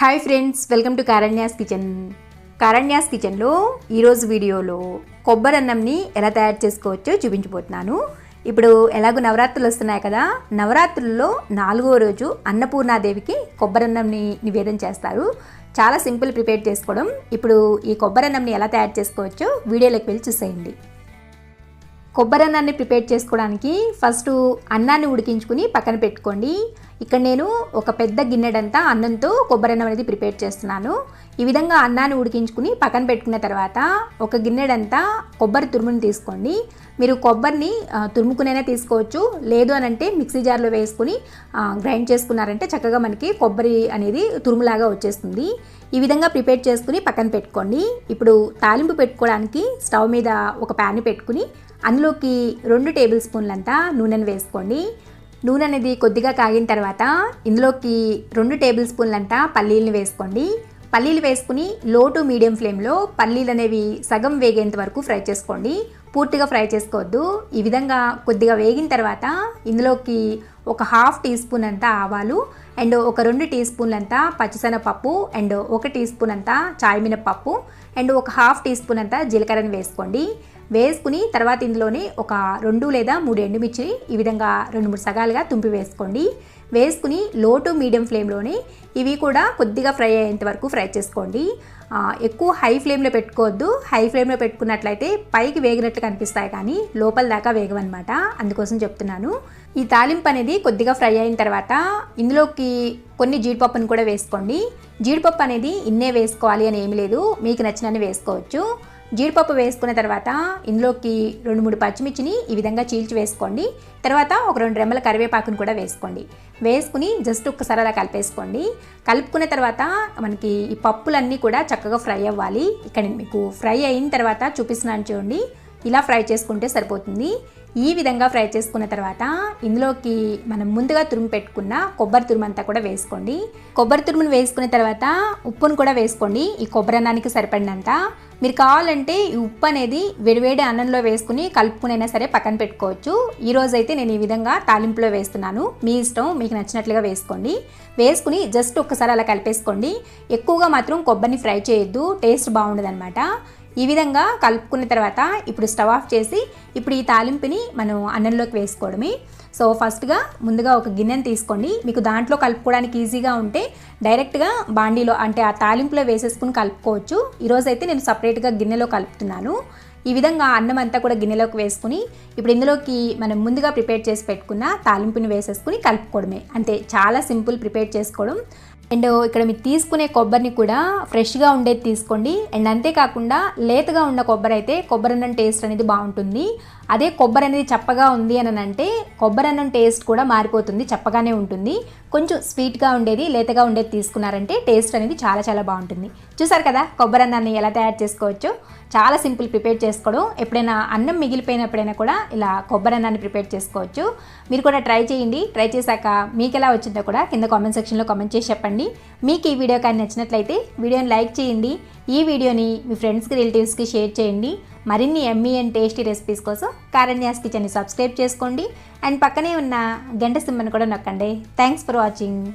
Hi friends welcome to Karanya's kitchen Karanya's కిచెన్లో ఈరోజు వీడియోలో కొబ్బరి అన్నంని ఎలా తయారు చేసుకోవచ్చో చూపించబోతున్నాను. ఇప్పుడు ఎలాగో నవరాత్రులు వస్తున్నాయి కదా నవరాత్రుల్లో నాలుగో రోజు అన్నపూర్ణాదేవికి కొబ్బరి అన్నంని నివేదన చేస్తారు. చాలా సింపుల్ ప్రిపేర్ చేసుకోవడం. ఇప్పుడు ఈ కొబ్బరి అన్నంని ఎలా తయారు చేసుకోవచ్చో వీడియోలోకి వెళ్ళి చూసేయండి. కొబ్బరి అన్నాన్ని ప్రిపేర్ చేసుకోవడానికి ఫస్ట్ అన్నాన్ని ఉడికించుకుని పక్కన పెట్టుకోండి. ఇక్కడ నేను ఒక పెద్ద గిన్నెడంతా అన్నంతో కొబ్బరి అన్నం అనేది ప్రిపేర్ చేస్తున్నాను. ఈ విధంగా అన్నాన్ని ఉడికించుకుని పక్కన పెట్టుకున్న తర్వాత ఒక గిన్నెడంతా కొబ్బరి తురుముని తీసుకోండి. మీరు కొబ్బరిని తురుముకునైనా తీసుకోవచ్చు. లేదు అని అంటే మిక్సీ జార్లో వేసుకుని గ్రైండ్ చేసుకున్నారంటే చక్కగా మనకి కొబ్బరి అనేది తురుములాగా వచ్చేస్తుంది. ఈ విధంగా ప్రిపేర్ చేసుకుని పక్కన పెట్టుకోండి. ఇప్పుడు తాలింపు పెట్టుకోవడానికి స్టవ్ మీద ఒక ప్యాన్ పెట్టుకుని అందులోకి రెండు టేబుల్ స్పూన్లంతా నూనెను వేసుకోండి. నూనె అనేది కొద్దిగా కాగిన తర్వాత ఇందులోకి రెండు టేబుల్ స్పూన్లంతా పల్లీలను వేసుకోండి. పల్లీలు వేసుకుని లో టు మీడియం ఫ్లేమ్లో పల్లీలు అనేవి సగం వేగేంత వరకు ఫ్రై చేసుకోండి. పూర్తిగా ఫ్రై చేసుకోవద్దు. ఈ విధంగా కొద్దిగా వేగిన తర్వాత ఇందులోకి ఒక హాఫ్ టీ స్పూన్ అంతా ఆవాలు అండ్ ఒక రెండు టీ స్పూన్లంతా పచ్చిశనగపప్పు అండ్ ఒక టీ స్పూన్ అంతా చాయ్ మినపప్పు అండ్ ఒక హాఫ్ టీ స్పూన్ అంతా జీలకర్రని వేసుకోండి. వేసుకుని తర్వాత ఇందులోనే ఒక రెండు లేదా మూడు ఎండుమిర్చిని ఈ విధంగా రెండు మూడు సగాలుగా తుంపి వేసుకోండి. వేసుకుని లో టు మీడియం ఫ్లేమ్లోనే ఇవి కూడా కొద్దిగా ఫ్రై అయ్యేంత వరకు ఫ్రై చేసుకోండి. ఎక్కువ హై ఫ్లేమ్లో పెట్టుకోవద్దు. హై ఫ్లేమ్లో పెట్టుకున్నట్లయితే పైకి వేగినట్లు కనిపిస్తాయి కానీ లోపల దాకా వేగవన్నమాట. అందుకోసం చెప్తున్నాను. ఈ తాలింపు అనేది కొద్దిగా ఫ్రై అయిన తర్వాత ఇందులోకి కొన్ని జీడిపప్పును కూడా వేసుకోండి. జీడిపప్పు అనేది ఇన్నే వేసుకోవాలి అని ఏమీ లేదు. మీకు నచ్చినన్ని వేసుకోవచ్చు. జీడిపప్పు వేసుకున్న తర్వాత ఇందులోకి రెండు మూడు పచ్చిమిర్చిని ఈ విధంగా చీల్చి వేసుకోండి. తర్వాత ఒక రెండు రెమ్మల కరివేపాకును కూడా వేసుకోండి. వేసుకుని జస్ట్ ఒక్కసారి అలా కలిపేసుకోండి. కలుపుకున్న తర్వాత మనకి ఈ పప్పులన్నీ కూడా చక్కగా ఫ్రై అవ్వాలి. ఇక్కడ మీకు ఫ్రై అయిన తర్వాత చూపిస్తున్నాను చూడండి. ఇలా ఫ్రై చేసుకుంటే సరిపోతుంది. ఈ విధంగా ఫ్రై చేసుకున్న తర్వాత ఇందులోకి మనం ముందుగా తురుము పెట్టుకున్న కొబ్బరి తురుము అంతా కూడా వేసుకోండి. కొబ్బరి తురుమును వేసుకున్న తర్వాత ఉప్పును కూడా వేసుకోండి. ఈ కొబ్బరి అన్నానికి సరిపడినంత. మీరు కావాలంటే ఈ ఉప్పు అనేది వేడివేడి అన్నంలో వేసుకుని కలుపుకునైనా సరే పక్కన పెట్టుకోవచ్చు. ఈ అయితే నేను ఈ విధంగా తాలింపులో వేస్తున్నాను. మీ ఇష్టం మీకు నచ్చినట్లుగా వేసుకోండి. వేసుకుని జస్ట్ ఒక్కసారి అలా కలిపేసుకోండి. ఎక్కువగా మాత్రం కొబ్బరిని ఫ్రై చేయొద్దు. టేస్ట్ బాగుండదు ఈ విధంగా కలుపుకున్న తర్వాత ఇప్పుడు స్టవ్ ఆఫ్ చేసి ఇప్పుడు ఈ తాలింపుని మనం అన్నంలోకి వేసుకోవడమే. సో ఫస్ట్గా ముందుగా ఒక గిన్నెను తీసుకోండి. మీకు దాంట్లో కలుపుకోవడానికి ఈజీగా ఉంటే డైరెక్ట్గా బాండీలో అంటే ఆ తాలింపులో వేసేసుకుని కలుపుకోవచ్చు. ఈరోజైతే నేను సపరేట్గా గిన్నెలో కలుపుతున్నాను. ఈ విధంగా అన్నం అంతా కూడా గిన్నెలోకి వేసుకుని ఇప్పుడు ఇందులోకి మనం ముందుగా ప్రిపేర్ చేసి పెట్టుకున్న తాలింపుని వేసేసుకుని కలుపుకోవడమే. అంతే చాలా సింపుల్ ప్రిపేర్ చేసుకోవడం. అండ్ ఇక్కడ మీరు తీసుకునే కొబ్బరిని కూడా ఫ్రెష్గా ఉండేది తీసుకోండి. అండ్ అంతేకాకుండా లేతగా ఉన్న కొబ్బరి అయితే కొబ్బరి అన్నం టేస్ట్ అనేది బాగుంటుంది. అదే కొబ్బరి అనేది చప్పగా ఉంది అని అంటే కొబ్బరి అన్నం టేస్ట్ కూడా మారిపోతుంది చప్పగానే ఉంటుంది. కొంచెం స్వీట్గా ఉండేది లేతగా ఉండేది తీసుకున్నారంటే టేస్ట్ అనేది చాలా చాలా బాగుంటుంది. చూసారు కదా కొబ్బరి అన్నాన్ని ఎలా తయారు చేసుకోవచ్చో? చాలా సింపుల్ ప్రిపేర్ చేసుకోవడం. ఎప్పుడైనా అన్నం మిగిలిపోయినప్పుడైనా కూడా ఇలా కొబ్బరి అన్నాన్ని ప్రిపేర్ చేసుకోవచ్చు. మీరు కూడా ట్రై చేయండి. ట్రై చేశాక మీకు ఎలా వచ్చిందో కూడా కింద కామెంట్ సెక్షన్లో కామెంట్ చేసి చెప్పండి. మీకు ఈ వీడియో కానీ నచ్చినట్లయితే వీడియోని లైక్ చేయండి. ఈ వీడియోని మీ ఫ్రెండ్స్కి రిలేటివ్స్కి షేర్ చేయండి. మరిన్ని ఎమ్మీ అండ్ టేస్టీ రెసిపీస్ కోసం కారణ్యాస్ కిచెన్ని సబ్స్క్రైబ్ చేసుకోండి. అండ్ పక్కనే ఉన్న గంట సింబని కూడా నొక్కండి. Thanks for watching.